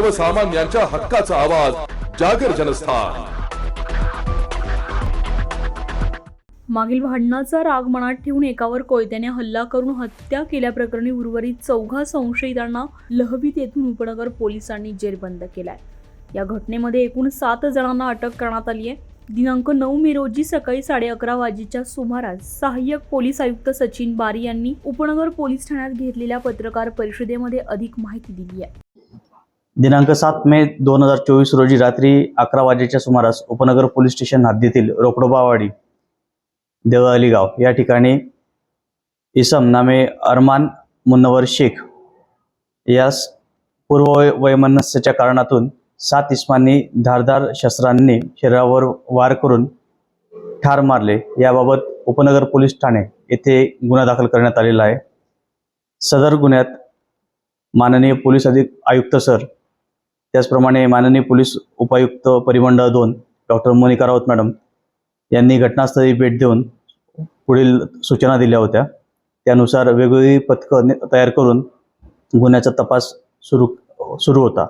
सर्वसामान्यांच्या हक्काचा आवाज जागर जनस्थान. मागील भांडणाचा राग मनात ठेवून एकावर कोयत्याने हल्ला करून हत्या केल्याप्रकरणी उर्वरित चौघा संशयितांना लहवीत येथून उपनगर पोलिसांनी जेरबंद केलाय. या घटनेमध्ये एकूण सात जणांना अटक करण्यात आली आहे दिनांक नऊ मे रोजी सकाळी साडे अकरा वाजेच्या सुमारास सहाय्यक पोलीस आयुक्त सचिन बारी यांनी उपनगर पोलीस ठाण्यात घेतलेल्या पत्रकार परिषदेमध्ये अधिक माहिती दिली आहे दिनांक सात मे दोन हजार चोवीस रोजी रात्री अकरा वाजेच्या सुमारास उपनगर पोलीस स्टेशन हद्दीतील रोकडोबावाडी देवळाली गाव या ठिकाणी इसम नामे अरमान मुन्नवर शेख यास पूर्व वैमनस्याच्या कारणातून सात इस्मांनी धारदार शस्त्रांनी शरीरावर वार करून ठार मारले. याबाबत उपनगर पोलीस ठाणे येथे गुन्हा दाखल करण्यात आलेला आहे. सदर गुन्ह्यात माननीय पोलीस अधिक आयुक्त सर त्याचप्रमाणे माननीय पोलीस उपायुक्त परिमंडळ दोन डॉक्टर मोनिका राऊत मॅडम यांनी घटनास्थळी भेट देऊन पुढील सूचना दिल्या होत्या. त्यानुसार वेगवेगळी पथकं तयार करून गुन्ह्याचा तपास सुरू सुरू होता.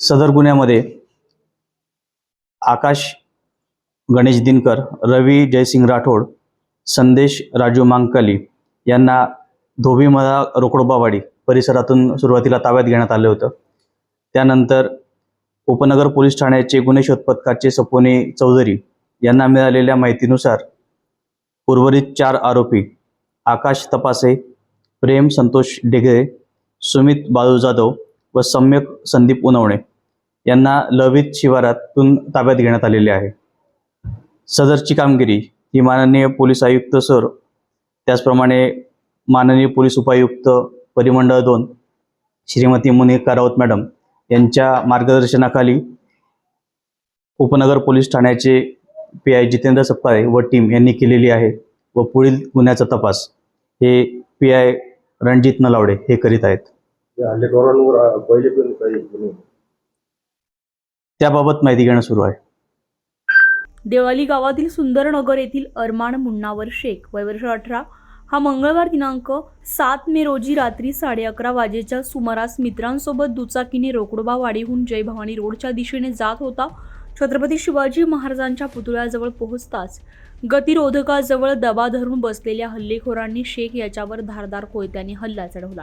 सदर गुन्ह्यामध्ये आकाश गणेश दिनकर रवी जयसिंग राठोड संदेश राजू मांकाली यांना धोबीमधा रोकडोबावाडी परिसरातून सुरुवातीला ताब्यात घेण्यात आलं होतं. त्यानंतर उपनगर पोलीस ठाण्याचे गुन्हे शोध पथकाचे सपोने चौधरी यांना मिळालेल्या माहितीनुसार उर्वरित चार आरोपी आकाश तपासे प्रेम संतोष डेगरे सुमित बाळू जाधव व सम्यक संदीप उनवणे यांना लवित शिवारातून ताब्यात घेण्यात आलेले आहे. सदरची कामगिरी ही माननीय पोलीस आयुक्त सर त्याचप्रमाणे माननीय पोलीस उपायुक्त परिमंडळ दोन श्रीमती मोनिका राऊत मॅडम यांच्या मार्गदर्शनाखाली उपनगर पोलीस ठाण्याचे पी आय जितेंद्र सपकाळे व टीम यांनी केलेली आहे व पुढील गुन्ह्याचा तपास हे पी आय रणजित नलावडे हे करीत आहेत. त्याबाबत माहिती घेणं सुरू आहे. देवाली गावातील सुंदरनगर येथील अरमान मुन्नावर शेख वयवर्ष अठरा हा मंगळवार दिनांक सात मे रोजी रात्री साडे अकरा वाजेच्या सुमारास मित्रांसोबत दुचाकीने रोकडोबा वाडीहून जय भवानी रोडच्या दिशेने जात होता. छत्रपती शिवाजी महाराजांच्या पुतळ्याजवळ पोहोचताच गतिरोधकाजवळ दबा धरून बसलेल्या हल्लेखोरांनी शेख याच्यावर धारदार कोयत्याने हल्ला चढवला.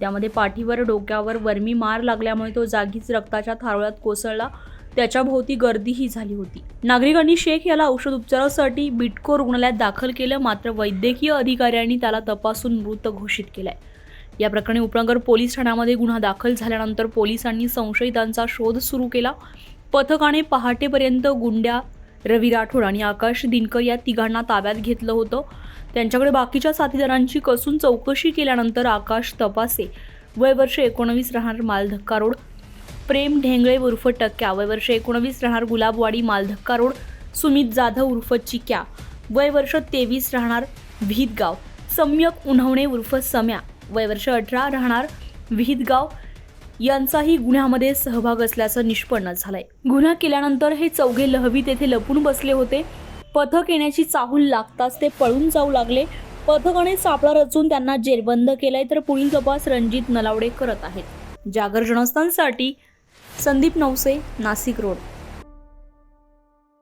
त्यामध्ये पाठीवर डोक्यावर वर्मी मार लागल्यामुळे तो जागीच रक्ताच्या थारोळ्यात कोसळला. त्याच्या भोवती गर्दीही झाली होती. नागरिकांनी शेख याला औषध उपचारासाठी बिटको रुग्णालयात दाखल केलं मात्र वैद्यकीय अधिकाऱ्यांनी त्याला तपासून मृत घोषित केलाय. या प्रकरणी उपनगर पोलीस ठाण्यामध्ये गुन्हा दाखल झाल्यानंतर पोलिसांनी संशयितांचा शोध सुरू केला. पथकाने पहाटेपर्यंत गुंड्या रवी राठोड आणि आकाश दिनकर या तिघांना ताब्यात घेतलं होतं. त्यांच्याकडे बाकीच्या साथीदारांची कसून चौकशी केल्यानंतर आकाश तपासे. वय वर्ष एकोणवीस राहणार मालधक्का रोड. प्रेम ढेंगळे उर्फ टक्क्या वय वर्ष एकोणवीस राहणार गुलाबवाडी मालधक्का रोड सुमित जाधव उर्फ चिक्या. वय वर्ष तेवीस राहणार विहितगाव. सम्यक उन्हवणे उर्फ सम्या. वय वर्ष अठरा राहणार विहितगाव. यांचाही गुन्ह्यामध्ये सहभाग असल्याचं निष्पन्न झालंय. गुन्हा केल्यानंतर हे चौघे लहवी तेथे लपून बसले होते. पथक येण्याची चाहूल लागताच ते पळून जाऊ लागले. पथकाने सापळा रचून त्यांना जेरबंद केलाय तर पुढील तपास रणजित नलावडे करत आहेत. जागर जनस्थानसाठी संदीप नवसे नाशिक रोड.